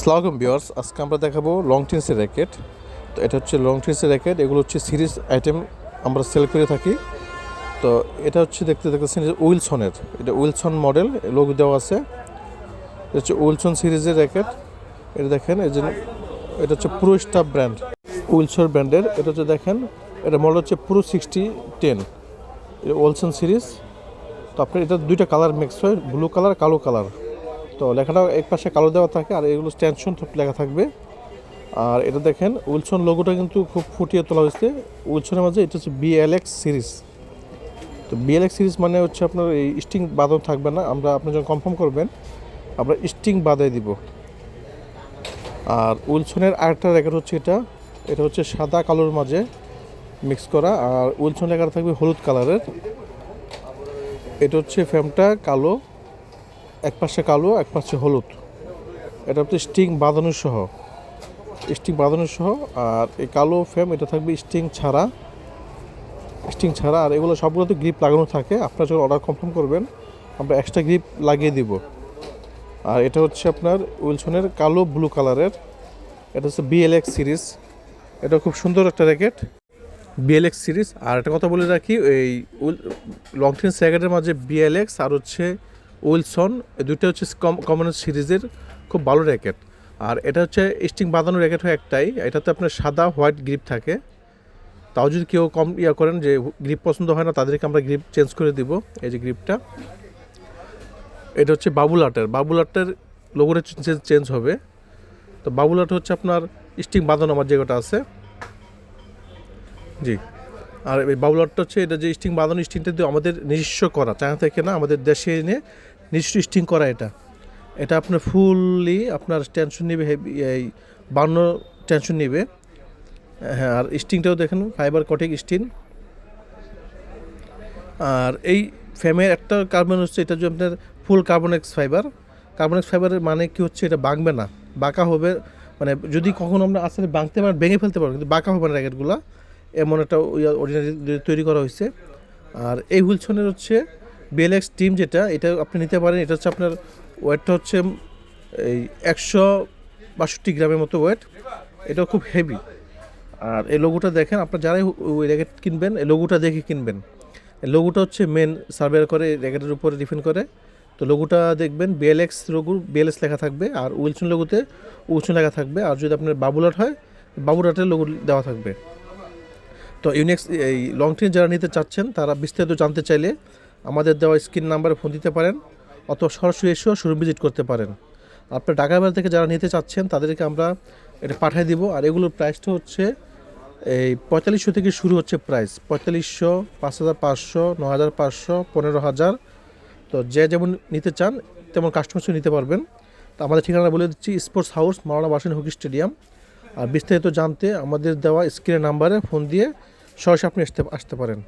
স্লাগম বিয়ার্স আজকে আমরা দেখাবো লং টেন্সের র্যাকেট তো এটা হচ্ছে লং টেন্সের র্যাকেট এগুলো হচ্ছে সিরিজ আইটেম আমরা সেল করে থাকি। তো এটা হচ্ছে দেখতে দেখতেছেন উইলসনের এটা উইলসন মডেল লোক দেওয়া আছে। এটা হচ্ছে উইলসন সিরিজের র্যাকেট এটা দেখেন, এই যে এটা হচ্ছে প্রো স্টাফ ব্র্যান্ড উইলসন ব্র্যান্ডের এটা হচ্ছে দেখেন, এটা মডেল হচ্ছে প্রো সিক্সটি টেন এটা উইলসন সিরিজ তো আপনার এটা দুইটা কালার মিক্স হয় ব্লু কালার কালো কালার তো লেখাটা এক পাশে কালো দেওয়া থাকে আর এগুলো স্ট্যানশন লেখা থাকবে। আর এটা দেখেন, উইলসন লোগোটা কিন্তু খুব ফুটিয়ে তোলা হয়েছে। উইলসনের মাঝে এটা হচ্ছে বিএলএক্স সিরিজ তো বিএলএক্স সিরিজ মানে হচ্ছে আপনার এই স্টিং বাদন থাকবে না। আমরা আপনি যখন কনফার্ম করবেন, আমরা স্টিং বাদাই দিব। আর উইলসনের আরেকটা র্যাকেট হচ্ছে এটা। এটা হচ্ছে সাদা কালোর মাঝে মিক্স করা। আর উইলসন লেখাটা থাকবে হলুদ কালারের। এটা হচ্ছে ফ্যামটা কালো। এক পাশে কালো, এক পাশে হলুদ। এটা হচ্ছে স্টিং বাঁধানো সহ। স্টিং বাঁধানো সহ, আর এই কালো ফ্রেম, এটা থাকবে স্টিং ছাড়া। স্টিং ছাড়া, আর এগুলো সবগুলো তো গ্রিপ লাগানো থাকে। আপনারা যখন অর্ডার কনফার্ম করবেন, আমরা এক্সট্রা গ্রিপ লাগিয়ে দিব। আর এটা হচ্ছে আপনার উইলসনের কালো ব্লু কালারের এটা হচ্ছে বিএলএক্স সিরিজ এটা খুব সুন্দর একটা র্যাকেট বিএলএক্স সিরিজ আর একটা কথা বলে রাখি, এই লং টেন্স র্যাকেটের মাঝে বিএলএক্স আর হচ্ছে উইলসন দুইটা হচ্ছে কমন সিরিজের খুব ভালো র্যাকেট। আর এটা হচ্ছে স্টিং বাঁধানো র্যাকেট হয় একটাই। এটাতে আপনার সাদা, হোয়াইট গ্রিপ থাকে। তাও যদি কেউ কম ইয়া করেন যে গ্রিপ পছন্দ হয় না, তাদেরকে আমরা গ্রিপ চেঞ্জ করে দিব, এই যে গ্রিপটা। এটা হচ্ছে বাবুল আর্টের বাবুল আর্টের লোগোটা চেঞ্জ হবে। তো বাবুল আর্ট হচ্ছে আপনার স্টিং বাঁধানো আমার যেটা আছে। জি। আর এই বাবুল আর্টটা হচ্ছে এটা যে স্টিং বাঁধানো স্টিংটা দিয়ে আমাদের নিজস্ব করা। চায়না থেকে না আমাদের দেশে এনে নিজস্ব স্টিং করা এটা। এটা আপনার ফুললি আপনার টেনশন নেবে এই বান্ন টেনশন নেবে। হ্যাঁ আর স্টিংটাও দেখেন ফাইবার কটিক স্টিং আর এই ফ্যামের একটা কার্বন হচ্ছে, এটা যে আপনার ফুল কার্বনেক্স ফাইবার কার্বনেক্স ফাইবারের মানে কি হচ্ছে, এটা বাঁকবে না। বাঁকা হবে মানে যদি কখনো আমরা আসলে বাঁকতে পারেন, ভেঙে ফেলতে পারব কিন্তু বাঁকা হবে না র্যাকেটগুলো এমন একটা অর্ডিনারি তৈরি করা হয়েছে। আর এই হুইলসনের হচ্ছে বিএলএক্স টিম যেটা, এটা আপনি নিতে পারেন। এটা হচ্ছে আপনার ওয়েটটা হচ্ছে এই একশো বাষট্টি গ্রামের মতো ওয়েট এটাও খুব হেভি আর এই লোগোটা দেখেন, আপনার যারাই ওই র্যাকেট কিনবেন, এই লোগোটা দেখে কিনবেন। লোগোটা হচ্ছে মেন সার্ভে করে র্যাকেটের উপরে ডিফেন্ড করে। তো লোগোটা দেখবেন বিএলএক্স লোগো বিএলএক্স লেখা থাকবে, আর উইলসন লোগোতে উইলসন লেখা থাকবে। আর যদি আপনার বাবুলাট হয় বাবুলাটের লোগো দেওয়া থাকবে। তো ইউনেক্স এই লং ট্রেন যারা নিতে চাচ্ছেন, তারা বিস্তারিত জানতে চাইলে আমাদের দেওয়া স্ক্রিন নাম্বারে ফোন দিতে পারেন, অথবা সরাসরি এসেও শোরুম ভিজিট করতে পারেন। আপনার ঢাকার বাইরে থেকে যারা নিতে চাচ্ছেন, তাদেরকে আমরা এটা পাঠিয়ে দিব। আর এগুলোর প্রাইসটা হচ্ছে, এই পঁয়তাল্লিশশো থেকে শুরু হচ্ছে প্রাইস পঁয়তাল্লিশশো, পাঁচ হাজার পাঁচশো ন হাজার পাঁচশো, পনেরো হাজার। তো যে যেমন নিতে চান, তেমন কাস্টমার নিতে পারবেন। তো আমাদের ঠিকানা বলে দিচ্ছি sports house Maulana Bhasani hockey stadium. আর বিস্তারিত জানতে আমাদের দেওয়া স্ক্রিনের নাম্বারে ফোন দিয়ে সরাসরি আপনি আসতে আসতে পারেন।